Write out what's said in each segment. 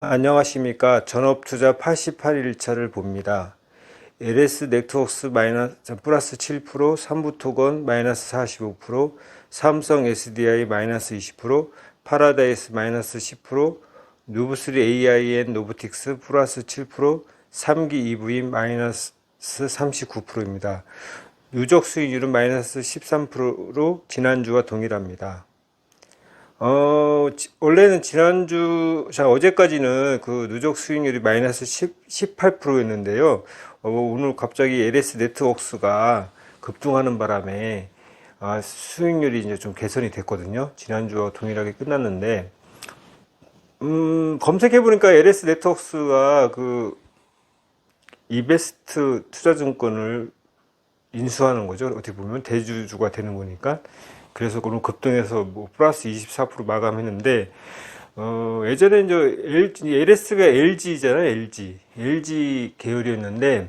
안녕하십니까. 전업투자 88일차를 봅니다. LS 넥트웍스 마이너스 플러스 7%, 삼부토건 마이너스 45%, 삼성 SDI 마이너스 20%, 파라다이스 마이너스 10%, 누브3 AIN 노브틱스 플러스 7%, 3기 EV 마이너스 39%입니다. 누적 수익률은 마이너스 13%로 지난주와 동일합니다. 어, 지- 원래는 지난주, 자, 어제까지는 그 누적 수익률이 마이너스 10, 18%였는데요. 어, 오늘 갑자기 LS 네트웍스가 급등하는 바람에 아, 수익률이 이제 좀 개선이 됐거든요. 지난주와 동일하게 끝났는데, 음, 검색해보니까 LS 네트웍스가 그 이베스트 투자증권을 인수하는 거죠. 어떻게 보면 대주주가 되는 거니까. 그래서 그런 급등해서 뭐 플러스 24% 마감했는데 어, 예전에 이제 LG, LS가 LG잖아요. LG. LG 계열이었는데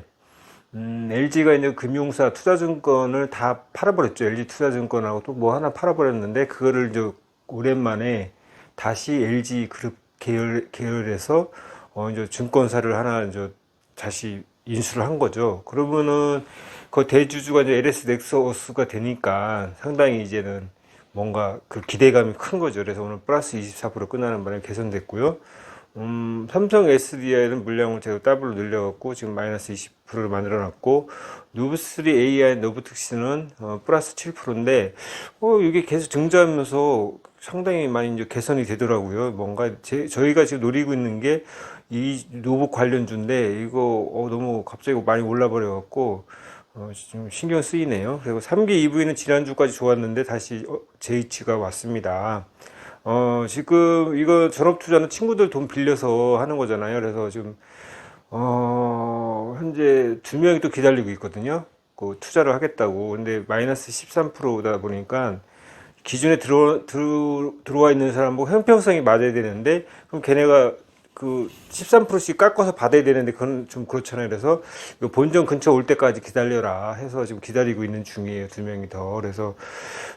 음, LG가 이제 금융사 투자증권을 다 팔아버렸죠. LG 투자증권하고 또 뭐 하나 팔아버렸는데 그거를 이제 오랜만에 다시 LG 그룹 계열 계열에서 어 이제 증권사를 하나 이제 다시 인수를 한 거죠. 그러면은 그 대주주가 이제 LS 넥서스가 되니까 상당히 이제는 뭔가 그 기대감이 큰 거죠. 그래서 오늘 플러스 24% 끝나는 바람에 개선됐고요. 음, 삼성 SDI는 물량을 제가 더블로 늘려갖고 지금 마이너스 20%를 만들어놨고 누브3 AI 노브특시는 어, 플러스 7%인데 어, 이게 계속 증자하면서 상당히 많이 이제 개선이 되더라고요. 뭔가 제, 저희가 지금 노리고 있는 게 이 노브 관련주인데 이거 어, 너무 갑자기 많이 올라버려 갖고 어, 좀 신경 쓰이네요. 그리고 3기 EV는 지난주까지 좋았는데 다시 어, JH가 왔습니다. 어, 지금 이거 전업 투자는 친구들 돈 빌려서 하는 거잖아요. 그래서 지금, 어, 현재 두 명이 또 기다리고 있거든요. 그 투자를 하겠다고. 근데 마이너스 13%다 보니까 기준에 들어, 들어, 들어와 있는 사람하고 형평성이 맞아야 되는데, 그럼 걔네가 그 13%씩 깎아서 받아야 되는데 그건 좀 그렇잖아요. 그래서 이 본전 근처 올 때까지 기다려라 해서 지금 기다리고 있는 중이에요. 두 명이 더. 그래서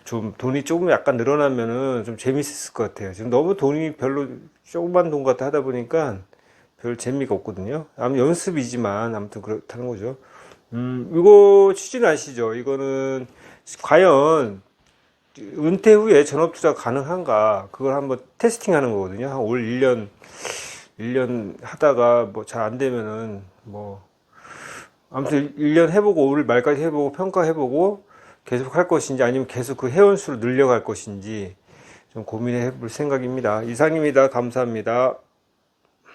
좀 돈이 조금 약간 늘어나면은 좀 재밌을 것 같아요. 지금 너무 돈이 별로 조그만 돈 같아 하다 보니까 별 재미가 없거든요. 아무 연습이지만 아무튼 그렇다는 거죠. 음, 이거 취지는 아시죠? 이거는 과연 은퇴 후에 전업 투자 가능한가? 그걸 한번 테스팅 하는 거거든요. 한 올 1년 1년 하다가 뭐 잘 안 되면은 뭐 아무튼 1년 해보고 올 말까지 해보고 평가해보고 계속 할 것인지 아니면 계속 그 회원수를 늘려갈 것인지 좀 고민해 볼 생각입니다. 이상입니다. 감사합니다.